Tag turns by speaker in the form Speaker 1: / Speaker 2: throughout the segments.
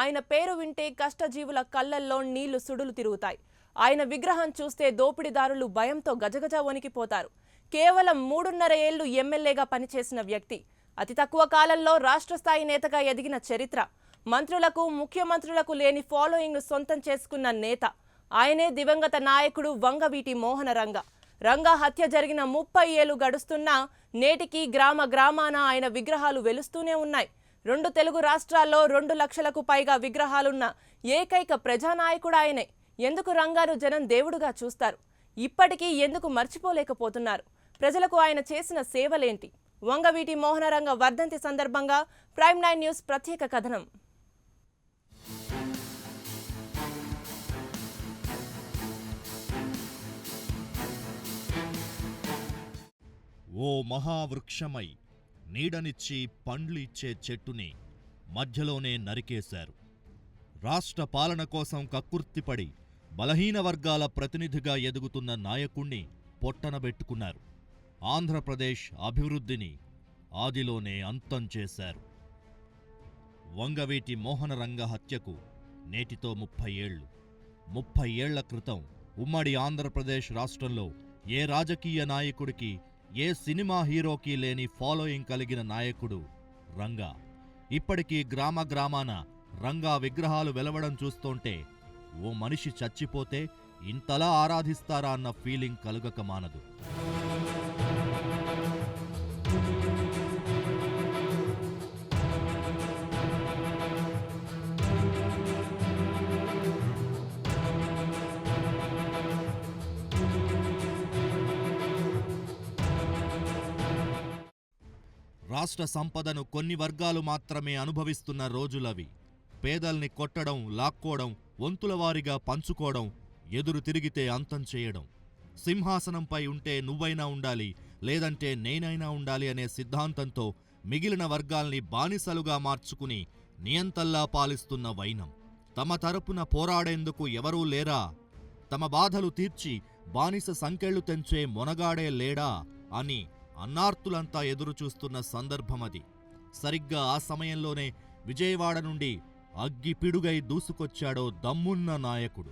Speaker 1: ఆయన పేరు వింటే కష్టజీవుల కళ్ళల్లో నీళ్ళు సుడులు తిరుగుతాయి. ఆయన విగ్రహం చూస్తే దోపిడీదారులు భయంతో గజగజ వణికిపోతారు. కేవలం మూడున్నర ఏళ్ళు ఎమ్మెల్యేగా పనిచేసిన వ్యక్తి. అతి తక్కువ కాలంలో రాష్ట్ర స్థాయి నేతగా ఎదిగిన చరిత్ర. మంత్రులకు ముఖ్యమంత్రులకు లేని ఫాలోయింగ్ సొంతం చేసుకున్న నేత. ఆయనే దివంగత నాయకుడు వంగవీటి మోహన రంగ రంగా హత్య జరిగిన ముప్పై ఏళ్ళు గడుస్తున్నా నేటికి గ్రామ గ్రామాన ఆయన విగ్రహాలు వెలుస్తూనే ఉన్నాయి. రెండు తెలుగు రాష్ట్రాల్లో రెండు లక్షలకు పైగా విగ్రహాలున్న ఏకైక ప్రజానాయకుడు ఆయనే. ఎందుకు రంగాను జనం దేవుడుగా చూస్తారు? ఇప్పటికీ ఎందుకు మర్చిపోలేకపోతున్నారు? ప్రజలకు ఆయన చేసిన సేవలేంటి? వంగవీటి మోహనరంగ వర్ధంతి సందర్భంగా ప్రైమ్ నైన్ న్యూస్ ప్రత్యేక కథనం.
Speaker 2: ఓ మహావృక్షమై నీడనిచ్చి పండ్లు ఇచ్చే చెట్టుని మధ్యలోనే నరికేశారు. రాష్ట్ర పాలన కోసం కక్కుర్తిపడి బలహీన వర్గాల ప్రతినిధిగా ఎదుగుతున్న నాయకుణ్ణి పొట్టనబెట్టుకున్నారు ఆంధ్రప్రదేశ్ అభివృద్ధిని ఆదిలోనే అంతం చేశారు. వంగవీటి మోహనరంగ హత్యకు నేటితో ముప్పై ఏళ్ళు ముప్పై ఏళ్ళ క్రితం ఉమ్మడి ఆంధ్రప్రదేశ్ రాష్ట్రంలో ఏ రాజకీయ నాయకుడికి ఏ సినిమా హీరోకి లేని ఫాలోయింగ్ కలిగిన నాయకుడు రంగా. ఇప్పటికీ గ్రామ గ్రామాన రంగా విగ్రహాలు వెలవడం చూస్తుంటే ఓ మనిషి చచ్చిపోతే ఇంతలా ఆరాధిస్తారా అన్న ఫీలింగ్ కలుగక మానదు. రాష్ట్ర సంపదను కొన్ని వర్గాలు మాత్రమే అనుభవిస్తున్న రోజులవి. పేదల్ని కొట్టడం లాక్కోవడం వంతుల వారిగా పంచుకోవడం ఎదురు తిరిగితే అంతం చేయడం. సింహాసనంపై ఉంటే నువ్వైనా ఉండాలి లేదంటే నేనైనా ఉండాలి అనే సిద్ధాంతంతో మిగిలిన వర్గాల్ని బానిసలుగా మార్చుకుని నియంతల్లా పాలిస్తున్న వైనం. తమ తరపున పోరాడేందుకు ఎవరూ లేరా? తమ బాధలు తీర్చి బానిస సంకెళ్ళు తెంచే మొనగాడే లేడా? అని అన్నార్తులంతా ఎదురుచూస్తున్న సందర్భమది సరిగ్గా ఆ సమయంలోనే విజయవాడ నుండి అగ్గిపిడుగై దూసుకొచ్చాడో దమ్మున్న నాయకుడు.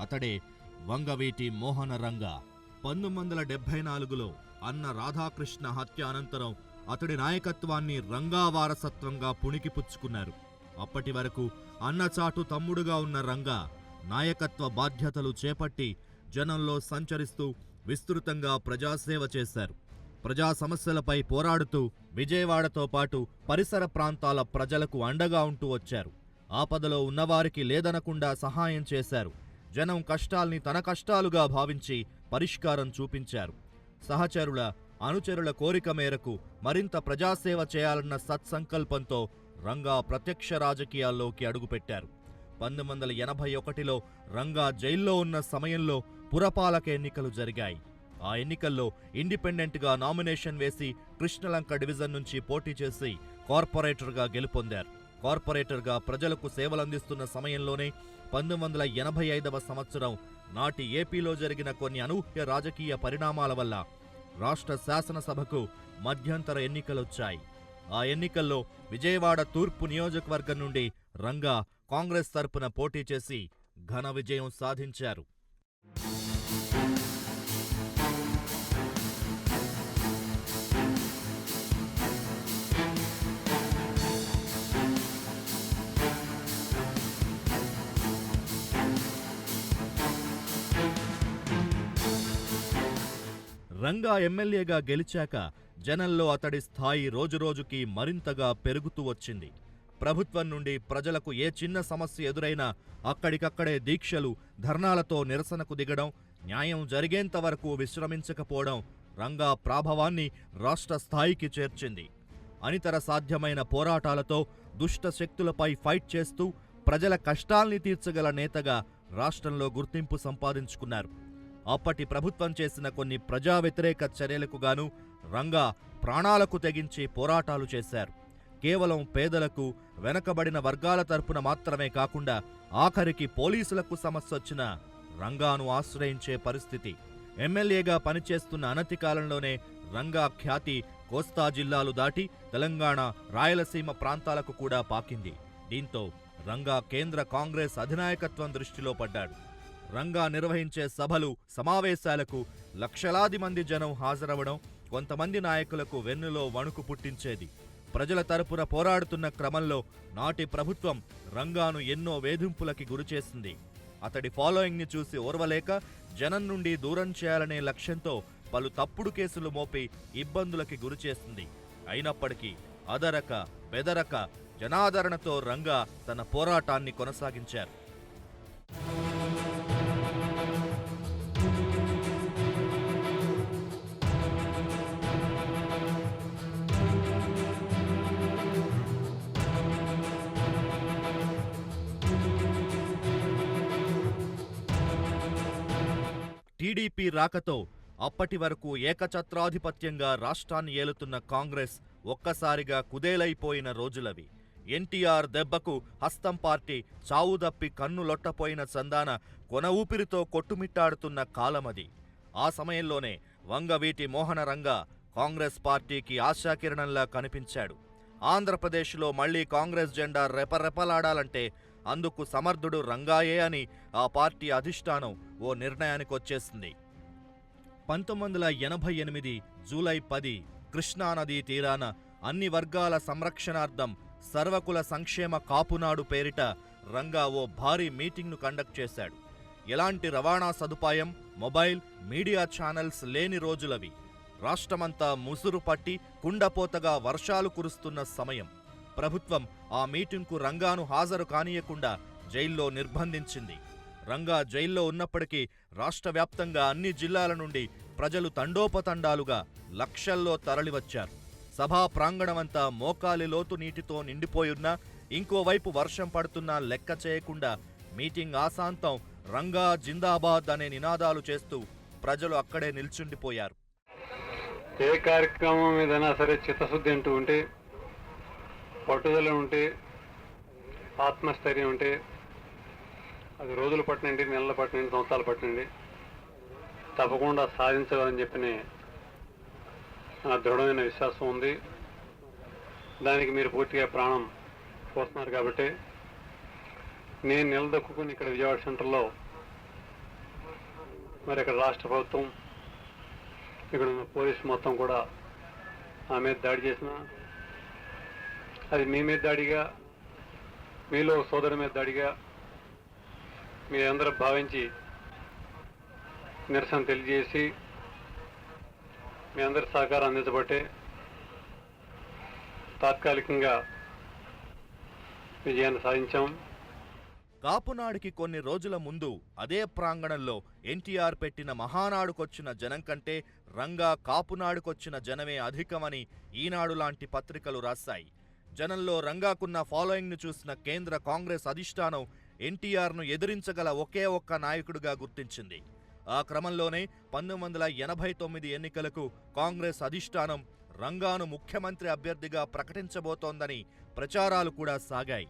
Speaker 2: అతడే వంగవీటి మోహనరంగ. పంతొమ్మిది వందల నాలుగులో అన్న రాధాకృష్ణ హత్య అనంతరం అతడి నాయకత్వాన్ని రంగా వారసత్వంగా పుణికిపుచ్చుకున్నారు. అప్పటి వరకు అన్నచాటు తమ్ముడుగా ఉన్న రంగా నాయకత్వ బాధ్యతలు చేపట్టి జనంలో సంచరిస్తూ విస్తృతంగా ప్రజాసేవ చేశారు. ప్రజా సమస్యలపై పోరాడుతూ విజయవాడతో పాటు పరిసర ప్రాంతాల ప్రజలకు అండగా ఉంటూ వచ్చారు. ఆపదలో ఉన్నవారికి లేదనకుండా సహాయం చేశారు. జనం కష్టాల్ని తన కష్టాలుగా భావించి పరిష్కారం చూపించారు. సహచరుల అనుచరుల కోరిక మేరకు మరింత ప్రజాసేవ చేయాలన్న సత్సంకల్పంతో రంగా ప్రత్యక్ష రాజకీయాల్లోకి అడుగుపెట్టారు. పంతొమ్మిది వందల ఎనభై ఒకటిలో రంగా జైల్లో ఉన్న సమయంలో పురపాలక ఎన్నికలు జరిగాయి. ఆ ఎన్నికల్లో ఇండిపెండెంట్గా నామినేషన్ వేసి కృష్ణలంక డివిజన్ నుంచి పోటీ చేసి కార్పొరేటర్గా గెలుపొందారు. కార్పొరేటర్గా ప్రజలకు సేవలందిస్తున్న సమయంలోనే పంతొమ్మిది వందల ఎనభై ఐదవ సంవత్సరం నాటి ఏపీలో జరిగిన కొన్ని అనూహ్య రాజకీయ పరిణామాల వల్ల రాష్ట్ర శాసనసభకు మధ్యంతర ఎన్నికలొచ్చాయి. ఆ ఎన్నికల్లో విజయవాడ తూర్పు నియోజకవర్గం నుండి రంగా కాంగ్రెస్ తరపున పోటీ చేసి ఘన విజయం సాధించారు. రంగా ఎమ్మెల్యేగా గెలిచాక జనంలో అతడి స్థాయి రోజురోజుకి మరింతగా పెరుగుతూ వచ్చింది. ప్రభుత్వం నుండి ప్రజలకు ఏ చిన్న సమస్య ఎదురైనా అక్కడికక్కడే దీక్షలు ధర్నాలతో నిరసనకు దిగడం న్యాయం జరిగేంత వరకు విశ్రమించకపోవడం రంగా ప్రాభవాన్ని రాష్ట్ర స్థాయికి చేర్చింది. అనితర సాధ్యమైన పోరాటాలతో దుష్ట శక్తులపై ఫైట్ చేస్తూ ప్రజల కష్టాల్ని తీర్చగల నేతగా రాష్ట్రంలో గుర్తింపు సంపాదించుకున్నారు. అప్పటి ప్రభుత్వం చేసిన కొన్ని ప్రజా వ్యతిరేక చర్యలకు గాను రంగా ప్రాణాలకు తెగించి పోరాటాలు చేశారు. కేవలం పేదలకు వెనకబడిన వర్గాల తరపున మాత్రమే కాకుండా ఆఖరికి పోలీసులకు సమస్యొచ్చిన రంగాను ఆశ్రయించే పరిస్థితి. ఎమ్మెల్యేగా పనిచేస్తున్న అనతి కాలంలోనే రంగా ఖ్యాతి కోస్తా జిల్లాలు దాటి తెలంగాణ రాయలసీమ ప్రాంతాలకు కూడా పాకింది. దీంతో రంగా కేంద్ర కాంగ్రెస్ అధినాయకత్వం దృష్టిలో పడ్డాడు. రంగా నిర్వహించే సభలు సమావేశాలకు లక్షలాది మంది జనం హాజరవడం కొంతమంది నాయకులకు వెన్నులో వణుకు పుట్టించేది. ప్రజల తరపున పోరాడుతున్న క్రమంలో నాటి ప్రభుత్వం రంగాను ఎన్నో వేధింపులకి గురిచేసింది. అతడి ఫాలోయింగ్ని చూసి ఓర్వలేక జనం నుండి దూరం చేయాలనే లక్ష్యంతో పలు తప్పుడు కేసులు మోపి ఇబ్బందులకి గురిచేసింది. అయినప్పటికీ అదరక బెదరక జనాదరణతో రంగా తన పోరాటాన్ని కొనసాగించారు. రాకతో అప్పటి వరకు ఏకఛత్రాధిపత్యంగా రాష్ట్రాన్ని ఏలుతున్న కాంగ్రెస్ ఒక్కసారిగా కుదేలైపోయిన రోజులవి. ఎన్టీఆర్ దెబ్బకు హస్తం పార్టీ చావుదప్పి కన్ను లొట్టపోయిన సందాన కొన ఊపిరితో కొట్టుమిట్టాడుతున్న కాలమది. ఆ సమయంలోనే వంగవీటి మోహనరంగ కాంగ్రెస్ పార్టీకి ఆశాకిరణంలా కనిపించాడు. ఆంధ్రప్రదేశ్లో మళ్ళీ కాంగ్రెస్ జెండా రెపరెపలాడాలంటే అందుకు సమర్థుడు రంగాయే అని ఆ పార్టీ అధిష్టానం ఓ నిర్ణయానికొచ్చేసింది. పంతొమ్మిది వందల ఎనభై ఎనిమిది జూలై పది కృష్ణానదీ తీరాన అన్ని వర్గాల సంరక్షణార్థం సర్వకుల సంక్షేమ కాపునాడు పేరిట రంగా ఓ భారీ మీటింగ్ను కండక్ట్ చేశాడు. ఎలాంటి రవాణా సదుపాయం మొబైల్ మీడియా ఛానల్స్ లేని రోజులవి. రాష్ట్రమంతా ముసురు పట్టి కుండపోతగా వర్షాలు కురుస్తున్న సమయం. ప్రభుత్వం ఆ మీటింగ్కు రంగాను హాజరు కానీయకుండా జైల్లో నిర్బంధించింది. రంగా జైల్లో ఉన్నప్పటికీ రాష్ట్ర వ్యాప్తంగా అన్ని జిల్లాల నుండి ప్రజలు తండోపతండాలుగా లక్షల్లో తరలివచ్చారు. సభా ప్రాంగణమంతా మోకాలి లోతు నీటితో నిండిపోయున్నా ఇంకోవైపు వర్షం పడుతున్నా లెక్క చేయకుండా మీటింగ్ ఆశాంతం రంగా జిందాబాద్ అనే నినాదాలు చేస్తూ ప్రజలు అక్కడే నిల్చుండిపోయారు.
Speaker 3: ఏ కార్యక్రమం ఏదైనా సరే చిత్తశుద్ధి అంటూ ఉంటే పట్టుదల ఉంటే ఆత్మస్థైర్యం ఉంటే అది రోజులు పట్టనండి నెలలు పట్టనండి సంవత్సరాలు పట్టనండి తప్పకుండా సాధించగలని చెప్పిన నా దృఢమైన విశ్వాసం ఉంది. దానికి మీరు పూర్తిగా ప్రాణం పోస్తున్నారు కాబట్టి నేను నిలదొక్కుని ఇక్కడ విజయవాడ సెంటర్లో మరి ఇక్కడ రాష్ట్ర ప్రభుత్వం ఇక్కడ ఉన్న పోలీసు మొత్తం కూడా ఆ మీద దాడి చేసిన అది మీ మీద దాడిగా మీలో సోదరు మీద దాడిగా మీరందరూ భావించి నిరసన తెలియజేసి మీ అందరి సహకారం అందించబట్టే తాత్కాలికంగా విజయాన్ని సాధించాం.
Speaker 2: కాపునాడికి కొన్ని రోజుల ముందు అదే ప్రాంగణంలో ఎన్టీఆర్ పెట్టిన మహానాడుకొచ్చిన జనం కంటే రంగా కాపునాడుకొచ్చిన జనమే అధికమని ఈనాడు లాంటి పత్రికలు రాశాయి. జనంలో రంగాకున్న ఫాలోయింగ్ను చూసిన కేంద్ర కాంగ్రెస్ అధిష్టానం ఎన్టీఆర్ను ఎదిరించగల ఒకే ఒక్క నాయకుడిగా గుర్తించింది. ఆ క్రమంలోనే పంతొమ్మిది వందల ఎనభై తొమ్మిది ఎన్నికలకు కాంగ్రెస్ అధిష్టానం రంగాను ముఖ్యమంత్రి అభ్యర్థిగా ప్రకటించబోతోందని ప్రచారాలు కూడా సాగాయి.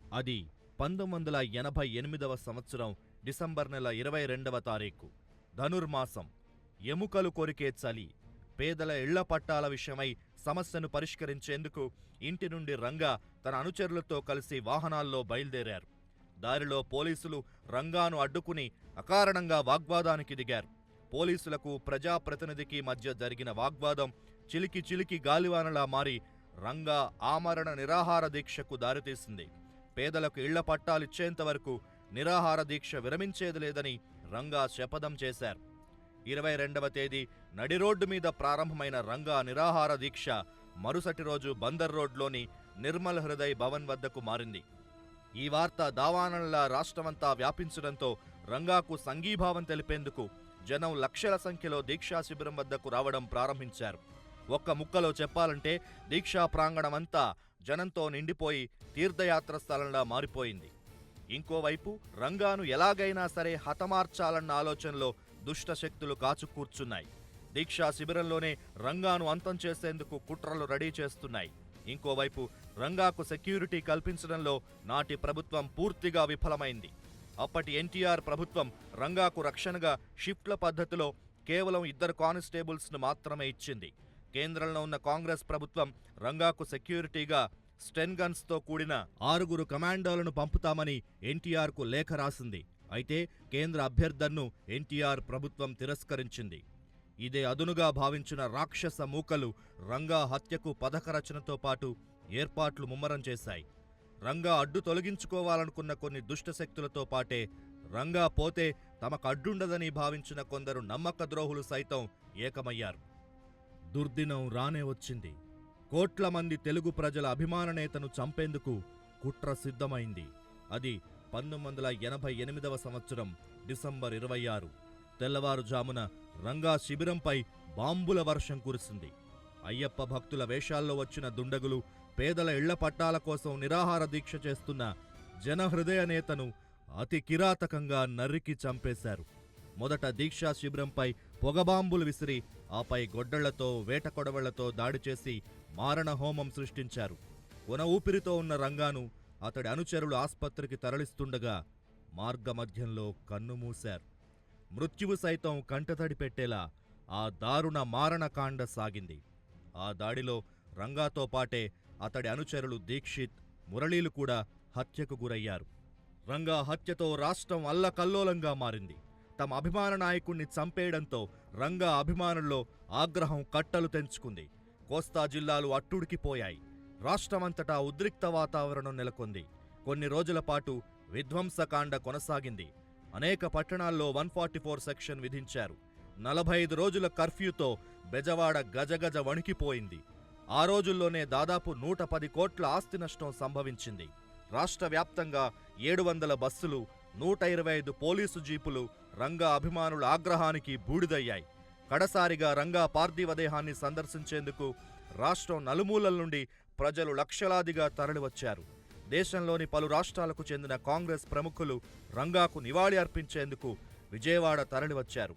Speaker 2: అది పంతొమ్మిది వందల ఎనభై ఎనిమిదవ సంవత్సరం డిసెంబర్ నెల ఇరవై రెండవ తారీఖు ధనుర్మాసం. ఎముకలు కొరికే చలి పేదల ఇళ్ళ పట్టాల విషయమై సమస్యను పరిష్కరించేందుకు ఇంటి నుండి రంగా తన అనుచరులతో కలిసి వాహనాల్లో బయలుదేరారు. దారిలో పోలీసులు రంగాను అడ్డుకుని అకారణంగా వాగ్వాదానికి దిగారు. పోలీసులకు ప్రజాప్రతినిధికి మధ్య జరిగిన వాగ్వాదం చిలికి చిలికి గాలివానలా మారి రంగా ఆమరణ నిరాహార దీక్షకు దారితీసింది. పేదలకు ఇళ్ళ పట్టాలిచ్చేంత వరకు నిరాహార దీక్ష విరమించేది లేదని రంగా శపథం చేశారు. ఇరవై రెండవ తేదీ నడి రోడ్డు మీద ప్రారంభమైన రంగా నిరాహార దీక్ష మరుసటి రోజు బందర్ రోడ్లోని నిర్మల్ హృదయ్ భవన్ వద్దకు మారింది. ఈ వార్త దావానంలా రాష్ట్రమంతా వ్యాపించడంతో రంగాకు సంఘీభావం తెలిపేందుకు జనం లక్షల సంఖ్యలో దీక్షా శిబిరం వద్దకు రావడం ప్రారంభించారు. ఒక్క ముక్కలో చెప్పాలంటే దీక్షా ప్రాంగణమంతా జనంతో నిండిపోయి తీర్థయాత్ర స్థలంలా మారిపోయింది. ఇంకోవైపు రంగాను ఎలాగైనా సరే హతమార్చాలన్న ఆలోచనలో దుష్ట శక్తులు కాచుకూర్చున్నాయి దీక్షా శిబిరంలోనే రంగాను అంతం చేసేందుకు కుట్రలు రెడీ చేస్తున్నాయి. ఇంకోవైపు రంగాకు సెక్యూరిటీ కల్పించడంలో నాటి ప్రభుత్వం పూర్తిగా విఫలమైంది. అప్పటి ఎన్టీఆర్ ప్రభుత్వం రంగాకు రక్షణగా షిఫ్ట్ల పద్ధతిలో కేవలం ఇద్దరు కానిస్టేబుల్స్ను మాత్రమే ఇచ్చింది. కేంద్రంలో ఉన్న కాంగ్రెస్ ప్రభుత్వం రంగాకు సెక్యూరిటీగా స్టెన్ గన్స్తో కూడిన ఆరుగురు కమాండోలను పంపుతామని ఎన్టీఆర్కు లేఖ రాసింది. అయితే కేంద్ర అభ్యర్థనను ఎన్టీఆర్ ప్రభుత్వం తిరస్కరించింది. ఇదే అదునుగా భావించిన రాక్షస మూకలు రంగా హత్యకు పథకరచనతో పాటు ఏర్పాట్లు ముమ్మరం చేశాయి. రంగా అడ్డు తొలగించుకోవాలనుకున్న కొన్ని దుష్టశక్తులతో పాటే రంగా పోతే తమకు అడ్డుండదని భావించిన కొందరు నమ్మక ద్రోహులు సైతం ఏకమయ్యారు. దుర్దినం రానే వచ్చింది. కోట్ల మంది తెలుగు ప్రజల అభిమాన నేతను చంపేందుకు కుట్ర సిద్ధమైంది. అది పంతొమ్మిది వందల ఎనభై ఎనిమిదవ సంవత్సరం డిసెంబర్ ఇరవై ఆరు. తెల్లవారుజామున రంగా శిబిరంపై బాంబుల వర్షం కురిసింది. అయ్యప్ప భక్తుల వేషాల్లో వచ్చిన దుండగులు పేదల ఇళ్ళ పట్టాల కోసం నిరాహార దీక్ష చేస్తున్న జనహృదయ నేతను అతి కిరాతకంగా నరికి చంపేశారు. మొదట దీక్షా శిబిరంపై పొగబాంబులు విసిరి ఆపై గొడ్డళ్ళతో వేట కొడవళ్ళతో దాడి చేసి మారణ హోమం సృష్టించారు. కొన ఊపిరితో ఉన్న రంగాను అతడి అనుచరులు ఆస్పత్రికి తరలిస్తుండగా మార్గమధ్యంలో కన్నుమూశారు మృత్యువు సైతం కంటతడి పెట్టేలా ఆ దారుణ మారణకాండ సాగింది. ఆ దాడిలో రంగాతో పాటే అతడి అనుచరులు దీక్షిత్ మురళీలు కూడా హత్యకు గురయ్యారు. రంగా హత్యతో రాష్ట్రం అల్లకల్లోలంగా మారింది. తమ అభిమాన నాయకుణ్ణి చంపేయడంతో రంగా అభిమానుల్లో ఆగ్రహం కట్టలు తెంచుకుంది. కోస్తా జిల్లాలు అట్టుడికిపోయాయి. రాష్ట్రమంతటా ఉద్రిక్త వాతావరణం నెలకొంది. కొన్ని రోజుల పాటు విధ్వంసకాండ కొనసాగింది. అనేక పట్టణాల్లో వన్ ఫార్టీ ఫోర్ సెక్షన్ విధించారు. నలభై ఐదు రోజుల కర్ఫ్యూతో బెజవాడ గజగజ వణికిపోయింది. ఆ రోజుల్లోనే దాదాపు నూట పది కోట్ల ఆస్తి నష్టం సంభవించింది. రాష్ట్ర వ్యాప్తంగా ఏడు వందల బస్సులు నూట ఇరవై ఐదు పోలీసు జీపులు రంగా అభిమానుల ఆగ్రహానికి బూడిదయ్యాయి. కడసారిగా రంగా పార్థివ దేహాన్ని సందర్శించేందుకు రాష్ట్రం నలుమూలల నుండి ప్రజలు లక్షలాదిగా తరలివచ్చారు. దేశంలోని పలు రాష్ట్రాలకు చెందిన కాంగ్రెస్ ప్రముఖులు రంగాకు నివాళి అర్పించేందుకు విజయవాడ తరలివచ్చారు.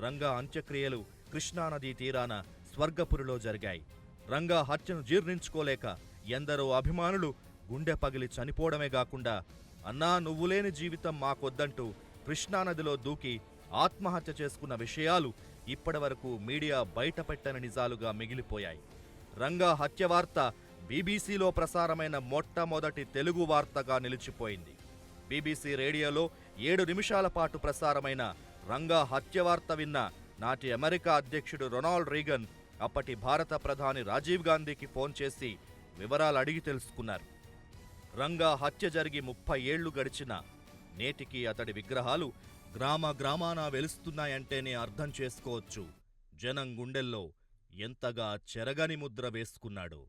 Speaker 2: రంగా అంత్యక్రియలు కృష్ణానదీ తీరాన స్వర్గపురిలో జరిగాయి. రంగా హత్యను జీర్ణించుకోలేక ఎందరో అభిమానులు గుండె పగిలి చనిపోవడమే కాకుండా అన్నా నువ్వులేని జీవితం మాకొద్దంటూ కృష్ణానదిలో దూకి ఆత్మహత్య చేసుకున్న విషయాలు ఇప్పటివరకు మీడియా బయటపెట్టని నిజాలుగా మిగిలిపోయాయి. రంగా హత్య వార్త బీబీసీలో ప్రసారమైన మొట్టమొదటి తెలుగు వార్తగా నిలిచిపోయింది. బీబీసీ రేడియోలో ఏడు నిమిషాల పాటు ప్రసారమైన రంగా హత్య వార్త విన్న నాటి అమెరికా అధ్యక్షుడు రొనాల్డ్ రీగన్ అప్పటి భారత ప్రధాని రాజీవ్ గాంధీకి ఫోన్ చేసి వివరాలు అడిగి తెలుసుకున్నారు. రంగా హత్య జరిగి ముప్పై ఏళ్ళు గడిచినా నేటికి అతడి విగ్రహాలు గ్రామ గ్రామాన వెలుస్తున్నాయంటేనే అర్థం చేసుకోవచ్చు. జనం గుండెల్లో ఎంతగా చెరగని ముద్ర వేసుకున్నాడో.